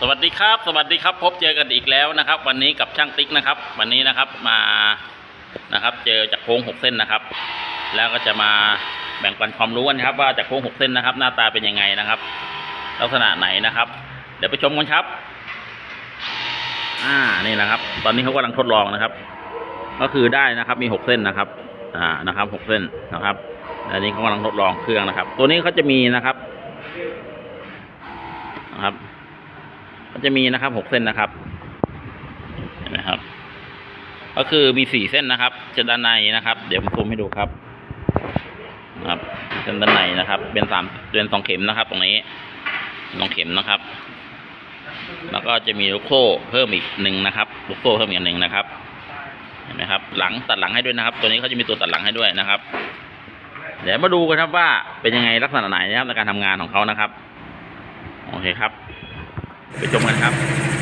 สวัสดีครับ สวัสดีครับ พบเจอกันอีกแล้วนะครับ วันนี้กับช่างติ๊กนะครับ วันนี้นะครับมานะครับ เจอจากโค้งหกเส้นนะครับ แล้วก็จะมาแบ่งปันความรู้กันครับ ว่าจากโค้งหกเส้นนะครับ หน้าตาเป็นยังไงนะครับ ลักษณะไหนนะครับ เดี๋ยวไปชมกันครับ อ่านี่นะครับ ตอนนี้เขากำลังทดลองนะครับ ก็คือได้นะครับมีหกเส้นนะครับ อ่านะครับหกเส้นนะครับอันนี้เขากำลังทดลองเครื่องนะครับ ตัวนี้เขาจะมีนะครับนะครับ มันจะมีนะครับหกเส้นนะครับเห็นไหมครับ ก็คือมีสี่เส้นนะครับจะด้านในนะครับ เดี๋ยวผมซูมให้ดูครับครับเส้นด้านในนะครับ เป็นสามเป็นสองเข็มนะครับ ตรงนี้สองเข็มนะครับ แล้วก็จะมีลูกโซ่เพิ่มอีกหนึ่งนะครับลูกโซ่เพิ่มอีกหนึ่งนะครับเห็นไหมครับ หลังตัดหลังให้ด้วยนะครับ ตัวนี้เขาจะมีตัวตัดหลังให้ด้วยนะครับ เดี๋ยวมาดูกันครับว่าเป็นยังไงลักษณะไหนนะครับในการทำงานของเขานะครับ โอเคครับ ไปชมกันครับ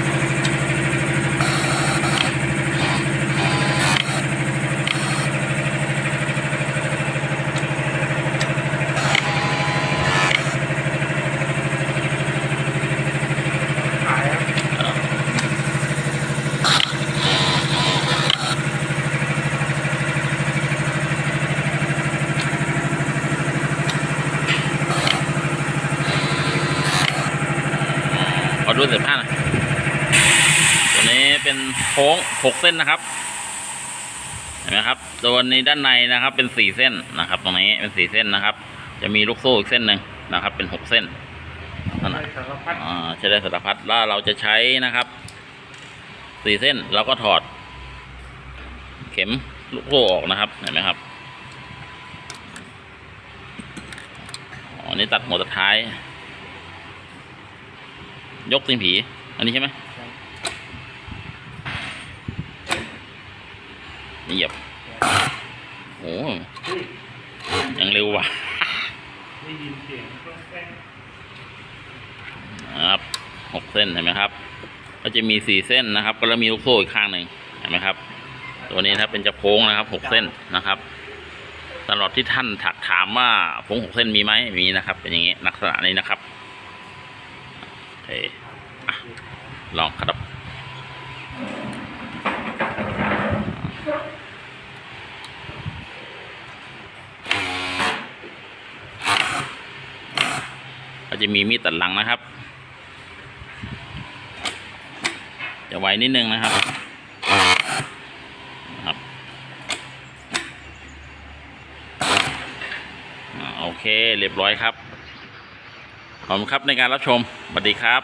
อดูเสื้อผ้าหน่อยตัวนี้เป็นโค้งหกเส้นนะครับ เห็นไหมครับ ตัวนี้ด้านในนะครับ เป็นสี่เส้นนะครับ ตรงนี้เป็นสี่เส้นนะครับ จะมีลูกโซ่อีกเส้นหนึ่งนะครับ เป็นหกเส้นนั่นนะสารพัดอ่าใช้ได้สารพัดแล้วเราจะใช้นะครับสี่เส้นเราก็ถอด เข็มลูกโซ่ออกนะครับ เห็นไหมครับอ๋อนี่ตัดหัวตัดท้าย ยกสิงผี อันนี้ใช่ไหมนี่เหยียบโอ้ยังเร็วว่ะได้ยินเสียงครื่องแป้งนะครับหกเส้นเห็นไหมครับ ก็จะมีสี่เส้นนะครับ ก็แล้วมีลูกโซ่อีกข้างหนึ่งเห็นไหมครับ ตัวนี้นะครับเป็นจะโค้งนะครับหกเส้นนะครับตลอดที่ท่านถักถามว่าโค้งหกเส้นมีไหมมีนะครับ เป็นอย่างนี้ลักษณะนี้นะครับ เคลองครับก็จะมีมีดตัดหลังนะครับ จะไวนิดนึงนะครับครับ โอเคเรียบร้อยครับ ขอบคุณครับในการรับชมสวัสดีครับ